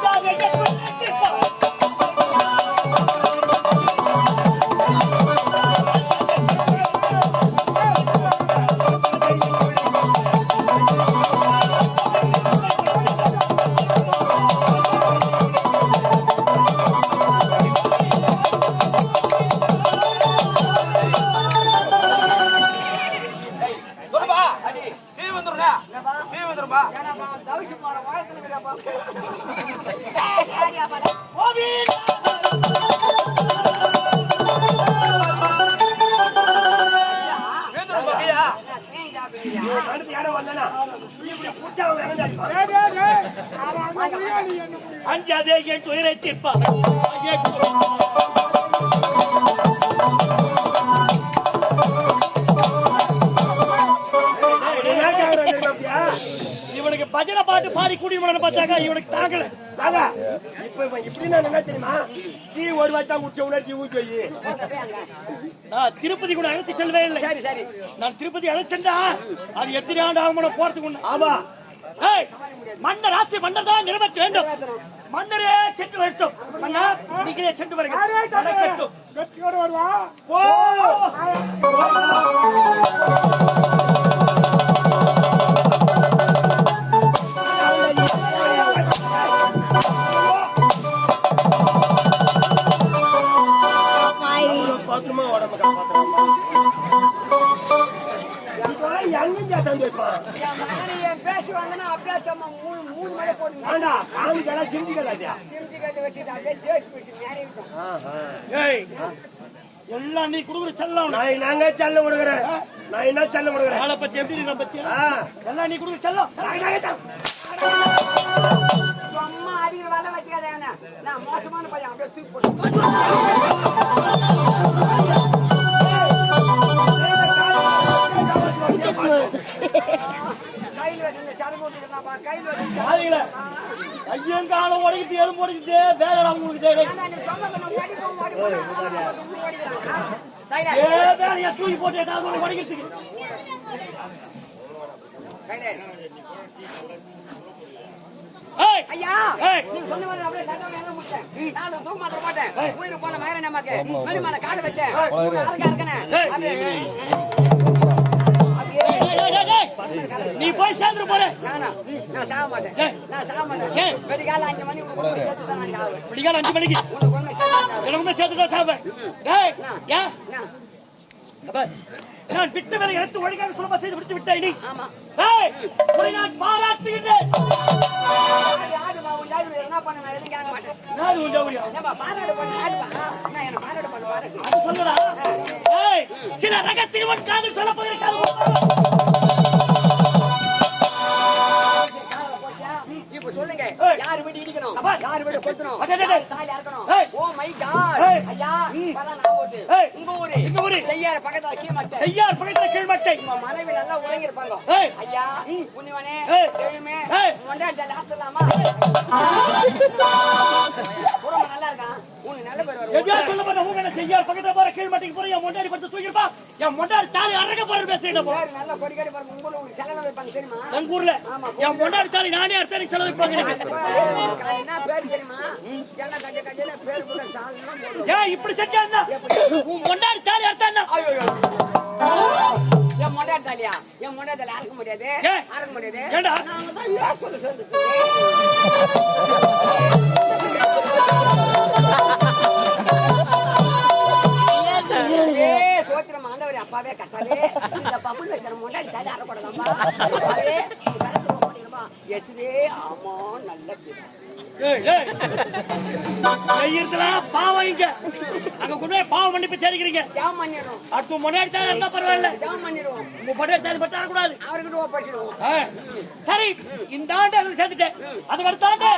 Yeah. அஞ்சாதே என் துயரை தீர்ப்பார்? இவனுக்கு பஜனை பாட்டு பாடி கூடி பார்த்தாக்கா இவனுக்கு தாங்கல. இப்ப இவன் இப்படி நான் என்ன தெரியுமா? டீ ஒரு வாட்டி தான் குடிச்ச உடனே டீ. நான் திருப்பதி கூட அழைத்து செல்லவே இல்லை. சரி சரி. நான் திருப்பதி அழைச்சேன்டா. அது எத்தனை ஆண்டு ஆகும் போறதுக்கு உண்டு ஆமா. ஏய், மன்னர் ஆட்சி மன்னர் மன்னரே சென்று வரட்டும் மன்னர் நீங்களே சென்று வருங்க யாரே தம்பி? நடக்கட்டும். வெற்றியோட வருவா போ அவ்வளவு பக்குவமா உடம்ப காப்பாத்துறான்ப்பா. இப்பெல்லாம் எங்கேயும் சேத்தான் வைப்பான் என் மகனை என் பேசி வந்தனா அப்படியே சும்மா மூணு மூணு மலை போடுங்க ஆண்டா காமிக்கலாம் சிந்திக்கலாட்டியா சிமிட்டி கட்டி வச்சுட்டு அப்படியே ஜேட் பிடிச்சி நேரம் இருக்கும் ஏய் எல்லாம் நீ கொடுக்குற செல்லம் நான் நாங்க செல்ல விடுகிறேன் நான் என்ன செல்ல விடுகிறேன் ஆளை பத்தி எப்படி இருக்க பத்தியா ஆ. எல்லாம் நீ கொடுக்குற செல்லம் நான் நாங்க செல்லம். சும்மா அடிக்கிற வேலை வச்சுக்காதே. நான் மோசமான பையன் அப்படியே தூக்கி போட்டு பாதியில. ஐயங்காலம் உடைக்கிட்டு எலும்பு உடைக்கிட்டு வேலை உங்களுக்கு ஏ வேலையா தூக்கி போட்டு ஏதாவது உடைக்கிறதுக்கு ஐயா ஏய். நீ சொன்ன மாதிரி அப்படியே தட்டாம எங்க முடிச்சேன். நான் தூக்க மாட்ட மாட்டேன் உயிர் போன மகர நமக்கு. காடு வச்சேன். அதுக்கா இருக்கனே நீ போய் சேர்ந்துரு போற நானா சாக மாட்டேன் நான் சாக மாட்டேன்? வெடிகால அஞ்சு மணி விடிகால அஞ்சு மணிக்கு. கொண்டு சேர்த்து தான் சாவேன் எனக்குமே ஏன்? சபாஷ். நான் விட்ட வேலை எடுத்து ஒழுங்காக சுலபா செய்து விட்டு விட்டாய் நீ உன்னை நான் பாராட்டுகின்றேன். யாரு யாரு நான் உன் கொத்தணும் தாலி அறுக்கணும். Oh my God. ஐயா நான் ஓட்டு. உங்க ஊரு எங்க ஊரு? செய்யார பக்கத்துல கீழ் செய்யார் பக்கத்துல கீழ்மட்டை உங்க மனைவி நல்லா ஏய். ஐயா. புண்ணியவனே. தெய்வமே. கொண்டாடி ஆத்தலாமா செய்யார். பக்கத்துல போற கீழ்மட்டைக்கு போற என் மொண்டாடி படுத்து தூக்கிருப்பா என் மொண்டாடி தாலி அறக்க போற பேசுறேன் போ பேர் நல்லா கொடிக்காடி பாருங்க. உங்க ஊர்ல செலவு வைப்பாங்க தெரியுமா? எங்க ஊர்ல. என் மொண்டாடி தாலி நானே அர்த்தம் செலவிப்பாங்க எனக்கு. என்ன பேர் தெரியுமா? எல்லாம் கட்டி கட்டியில பேர் கூட ஏன் இப்படி செஞ்சா என்ன? உன் மொண்டாடி தாலி அர்த்தம் என்ன? ஐயோ என் மொண்டாடி தாலியா? என் மொண்டாடி தாலி அறக்க முடியாது? அறக்க முடியாது? நாங்க தான் அப்பாவே கத்தாவே. இந்த பப்புல வைக்கிற மொண்டாடி தாடி அறக்கூடாதம்மா. அப்பாவே நீ ஆமா நல்ல பிள்ளை. பாவம் இங்க. அங்க கொண்டு பாவம் மன்னிப்பு பண்ணிடுறோம். அடுத்து மொண்டாடி தாலி இருந்தா பரவாயில்ல. உங்க ஆகக்கூடாது. அவர்கிட்ட ஒப்படைச்சிடுவோம். ஆ. சரி இந்த ஆண்டு அதில் சேர்த்துட்டேன். அதுக்கு அடுத்த ஆண்டு.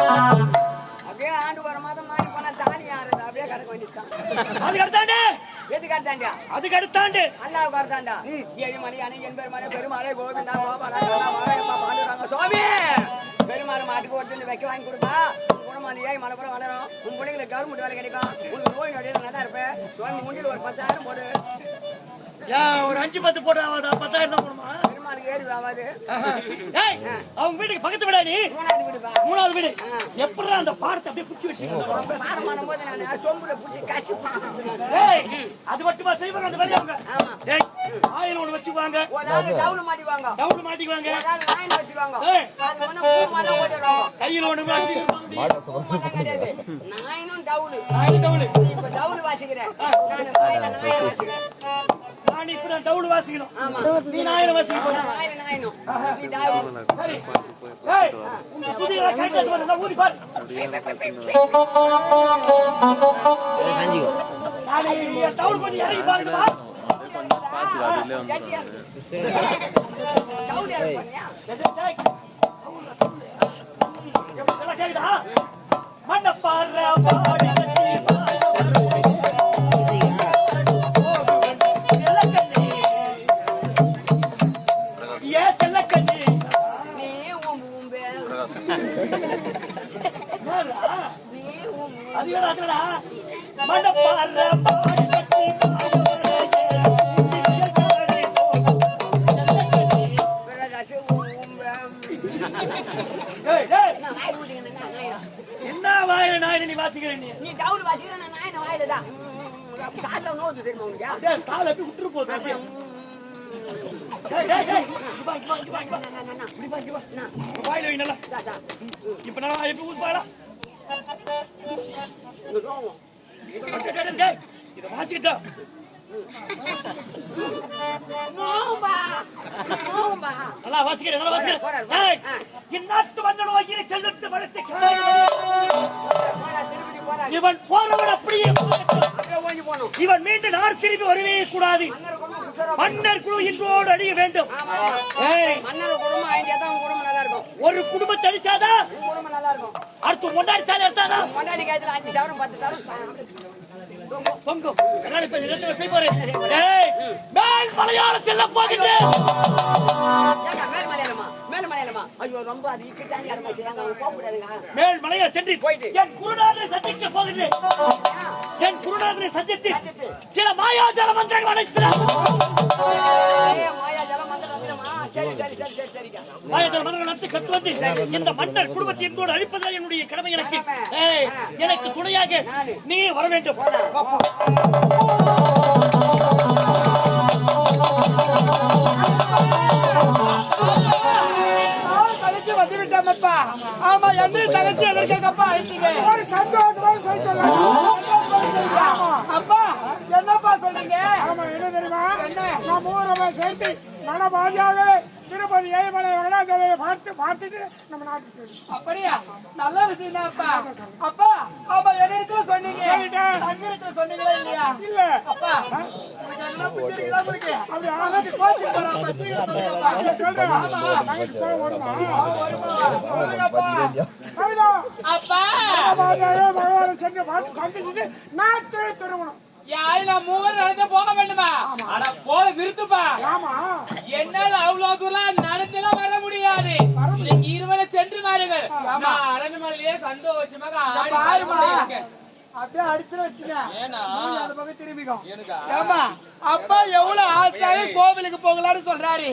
அப்படியே ஆண்டு ஒரு மாதம் மாறி போனா தாலி ஆறுது. அப்படியே கிடக்க வேண்டியதுதான். அதுக்கு அடுத்த ஆண்டு. அதுக்கு அடுத்த ஆண்டு அல்லாவுக்கு அடுத்தாண்டா? ஏழு மணி அணை என்பர் மலை பெருமாளை கோவிந்தா கோபாலா பாண்டுறாங்க சுவாமி! பெருமாள் மாட்டுக்கு ஒருத்தர் வைக்க வாங்கி கொடுத்தா உன் குணமாதி ஏழு மலை கூட வளரும். உன் பிள்ளைங்களுக்கு கவர்மெண்ட் வேலை கிடைக்கும். உனக்கு நோய் நொடியில் நல்லா இருப்பேன் சுவாமி முண்டியில் ஒரு பத்தாயிரம் போடு. ஒரு அஞ்சு பத்து போட்டு பத்தாயிரம் தான் போடுமா? ஏறி ஆகாது ஏய் அவங்க வீட்டுக்கு பக்கத்து வீடா நீ? மூணாவது வீடுப்பா மூணாவது வீடு. எப்படி அந்த பாடத்தை அப்படியே குச்சி வச்சுக்கணும் பாடம் பண்ணும்போது நான் சொம்புல பிடிச்சி கசிப்பான். ஏய் அது மட்டுமா செய்வாங்க அந்த வேலையை அவங்க? ஆயில் ஒண்ணு வச்சுக்குவாங்க. ஒரு ஆள் டவுல் மாட்டிவாங்க டவுன் மாட்டிக்குவாங்க. ஒரு ஆள் லைன் வச்சுக்குவாங்க. அது ஒண்ணு கையில் மாட்டிக்குவாங்க பூமாலை நாயினும் டவுன் இப்ப டவுல் வாசிக்கிறேன். நான் நாயை வாசிக்கிறேன். நான் டவுன் வாசிக்கணும். ஆமா. நீ நாயிரம் வாசிக்க போற. நான் வாயில நாயினும் நீ டவுல் சரி. ஏய் உங்க சுதிகளை கேட்கறது வந்து நான் ஊதி பாரு. டவுன் கொஞ்சம் இறங்கி பாருங்கப்பா டவுல் பாடி. என்ன வாயில நாயின நீ வாசிக்கிறேன் நீ? நீ டவுல் வாசிக்கிற நான் நாயின வாயில தான் காட்டுல நோது தெரியுமா உனக்கு டேய் எப்படி விட்டுரு போகுது அப்படியே. இப்ப நல்லா எப்படி இத வாசிக்கிட்டா. நல்லா வாசிக்கிறேன் நல்லா வாசிக்கிறேன். இந்நாட்டு செல்வத்து. இவன் போறவன் அப்படியே. இவன் மீண்டும் நாடு திரும்பி வரவே கூடாது. மன்னர் குழு இன்றோடு அழிய வேண்டும். ஒரு குடும்பத்தை அடிச்சாதான் அடுத்து முன்னாடி தானே எடுத்தானா முன்னாடி அஞ்சு சவரம் பத்து சவரம். பொங்கும் அதனால இப்ப செய்ய போறேன் மேல் மலையாள செல்ல போகின்றேன் ஏங்க மேல் மலையாளமா மேல் மலையாளமா ஐயோ ரொம்ப அது இக்கிட்டாங்க ஆரம்பிச்சு ஏங்க அவங்க போக முடியாதுங்க மேல் மலையாள சென்று போயிட்டு. என் குருநாதரை சந்திக்க போகின்றேன் என் குருநாதரை சந்தித்து. சில மாயாஜால மந்திரங்கள் அனைத்து மாயா வந்து இந்த மன்னர் குடும்பத்தை என்போடு அழிப்பதா என்னுடைய கடமை எனக்கு. எனக்கு துணையாக நீ வர வேண்டும். தகச்சு வந்து விட்டோமப்பா ஆமா என்ன தகச்சு அழைச்சீங்க ஒரு சந்தோஷமா சொல்லி சொல்லலாம் அப்பா என்னப்பா சொல்றீங்க ஆமா என்ன? தெரியுமா நான் மூணு சேர்த்து மனபாதியாக திருப்பதி ஏழுமலை வெங்கடாஜலத்தை பார்த்து பார்த்துட்டு நம்ம நாட்டுக்கு. அப்படியா? நல்ல விஷயம். அப்பா அப்பா ஆமா என்னிடத்துல சொன்னீங்க. தங்கிடத்துல சொன்னீங்களா இல்லையா? இல்ல. அப்பா அப்பா நாட்டை திருமணம். யாரு நான் மூவர் நடந்து போக வேண்டுமா? ஆனா போக விருத்துப்பா ஆமா. சென்று வாருங்கள் நான் சந்தோஷமாக. அப்படியே அடிச்சுட்டு வச்சுங்க. அந்த பக்கம் திரும்பிக்கும். எனக்கா? ஏமா அப்பா எவ்வளவு ஆசையாக கோவிலுக்கு போகலாம்னு சொல்றாரு.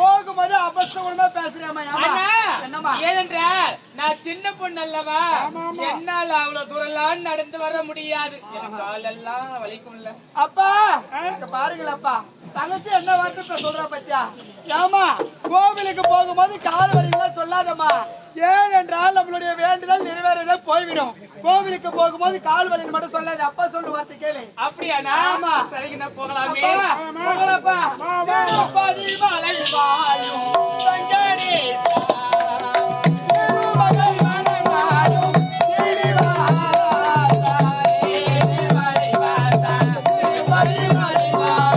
போகும்போது அபஸ்தமா பேசுறேம்மா அண்ணா, என்னம்மா? ஏனென்றால் நான் சின்ன பொண்ணு அல்லவா என்னால அவ்வளவு தூரம் நடந்து வர முடியாது. காலெல்லாம் வலிக்கும்ல. அப்பா பாருங்களப்பா. தங்கச்சி என்ன வார்த்தை சொல்றா பத்தியா? ஏமா கோவிலுக்கு போகும்போது கால் வலிகளை சொல்லாதம்மா. ஏன் என்றால் நம்மளுடைய வேண்டுதல் நிறைவேறதே போய்விடும். கோவிலுக்கு போகும்போது கால் வலி மட்டும் சொல்லாது. அப்பா சொல்லு வார்த்தை கேளு. அப்படியாண்ணா? ஆமா. சரிங்க போகலாமே. அப்பா, போகலாப்பா. மலை வாழும் திருப்பதி